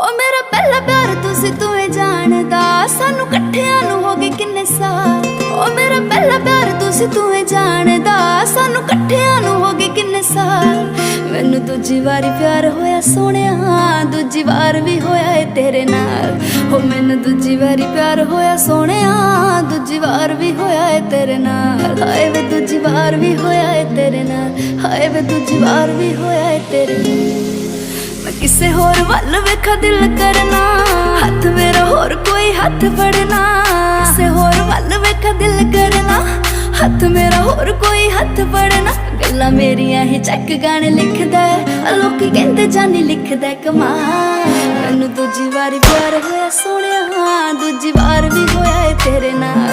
ਪਹਿਲਾ ਪਿਆਰ ਤੁਸੀਂ ਤੂੰ ਇਹ ਜਾਣਦਾ। ਸਾਨੂੰ ਇਕੱਠਿਆਂ ਨੂੰ ਹੋ ਗਏ ਕਿੰਨੇ ਸਾਲ। ਓ ਮੇਰਾ ਪਹਿਲਾ ਪਿਆਰ ਤੁਸੀਂ ਤੂੰ ਇਹ ਜਾਣਦਾ। ਸਾਨੂੰ ਇਕੱਠਿਆਂ ਨੂੰ ਹੋ ਗਏ ਕਿੰਨੇ ਸਾਲ। ਮੈਨੂੰ ਦੂਜੀ ਵਾਰੀ ਪਿਆਰ ਹੋਇਆ ਸੋਹਣਿਆ, ਦੂਜੀ ਵਾਰ ਵੀ ਹੋਇਆ ਏ ਤੇਰੇ ਨਾਲ। ਹੋ ਮੈਨੂੰ ਦੂਜੀ ਵਾਰੀ ਪਿਆਰ ਹੋਇਆ ਸੋਹਣਿਆ, ਦੂਜੀ ਵਾਰ ਵੀ ਹੋਇਆ ਏ ਤੇਰੇ ਨਾਲ। ਹਾਏ ਵੇ ਦੂਜੀ ਵਾਰ ਵੀ ਹੋਇਆ ਏ ਤੇਰੇ ਨਾਲ। ਹਾਏ ਵੇ ਦੂਜੀ ਵਾਰ ਵੀ ਹੋਇਆ ਏ ਤੇਰੇ ਨਾਲ। ਕਿਸੇ ਹੋਰ ਵੱਲ ਵੇਖਾ ਦਿਲ ਕਰਨਾ। ਹੱਥ ਮੇਰਾ ਹੋਰ ਕੋਈ ਹੱਥ ਫੜਨਾ। ਕਿਸੇ ਹੋਰ ਵੱਲ ਵੇਖਾ ਦਿਲ ਕਰਨਾ। ਹੱਥ ਮੇਰਾ ਹੋਰ ਕੋਈ ਹੱਥ ਫੜਨਾ। ਗੱਲਾਂ ਮੇਰੀਆਂ ਹੀ ਚੱਕ ਗਾਣੇ ਲਿਖਦਾ ਲੋਕੀ ਕਹਿੰਦੇ ਜਾਨੀ ਲਿਖਦਾ ਹੈ ਕਮਾਲ। ਮੈਨੂੰ ਦੂਜੀ ਵਾਰ ਪਿਆਰ ਹੋਇਆ, ਸੋਹਣਿਆ ਦੂਜੀ ਵਾਰ ਵੀ ਹੋਇਆ ਏ ਤੇਰੇ ਨਾਲ।